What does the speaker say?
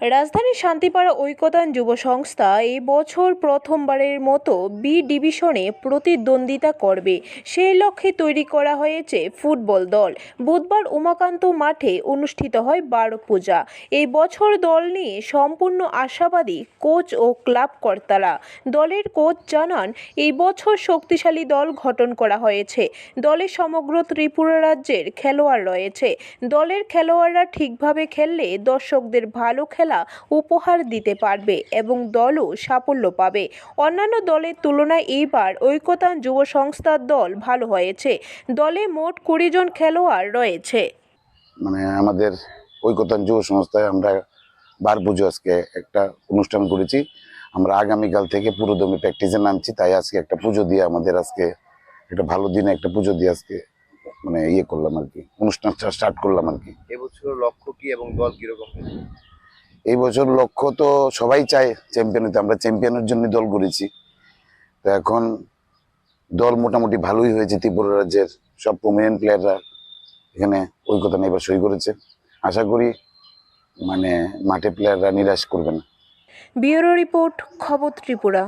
রাজধানীর শান্তিপাড়া ঐকতান যুব সংস্থা এই বছর প্রথমবারের মতো বি ডিভিশনে প্রতিদ্বন্দ্বিতা করবে। সেই লক্ষ্যে তৈরি করা হয়েছে ফুটবল দল। বুধবার উমাকান্ত মাঠে অনুষ্ঠিত হয় বারো পূজা। এই বছর দল নিয়ে সম্পূর্ণ আশাবাদী কোচ ও ক্লাব কর্তারা। দলের কোচ জানান, এই বছর শক্তিশালী দল গঠন করা হয়েছে। দলে সমগ্র ত্রিপুরা রাজ্যের খেলোয়াড় রয়েছে। দলের খেলোয়াড়রা ঠিকভাবে খেললে দর্শকদের ভালো খেলা উপহার দিতে পারবে এবং দলও সাফল্য পাবে। অন্যান্য দলের তুলনায় এইবার ঐকতান যুব সংস্থার দল ভালো হয়েছে। দলে মোট কুড়ি জন খেলোয়াড় রয়েছে। মানে আমাদের ঐকতান যুব সংস্থায় আমরা বার পুজো আজকে একটা অনুষ্ঠান করেছি। আমরা আগামীকাল থেকে পুরোদমে প্র্যাকটিসে নামছি তাই আজকে একটা পুজো দিয়ে আমাদের আজকে একটা ভালো দিনে একটা পুজো দিয়ে আজকে মানে ইয়ে করলাম আর কি। অনুষ্ঠানটা স্টার্ট করলাম আর কি। এবছর লক্ষ্য কি এবং দল কীরকম? এই বছর লক্ষ্য তো সবাই চায় চ্যাম্পিয়ন হতে। আমরা চ্যাম্পিয়নের জন্য দল করেছি তো এখন দল মোটামুটি ভালোই হয়েছে ত্রিপুরা রাজ্যের। সব প্রমিনেন্ট প্লেয়াররা এখানে ঐকতা এবার সই করেছে। আশা করি মানে মাঠে প্লেয়াররা নিরাশ করবে না। ব্যুরো রিপোর্ট, খবর ত্রিপুরা।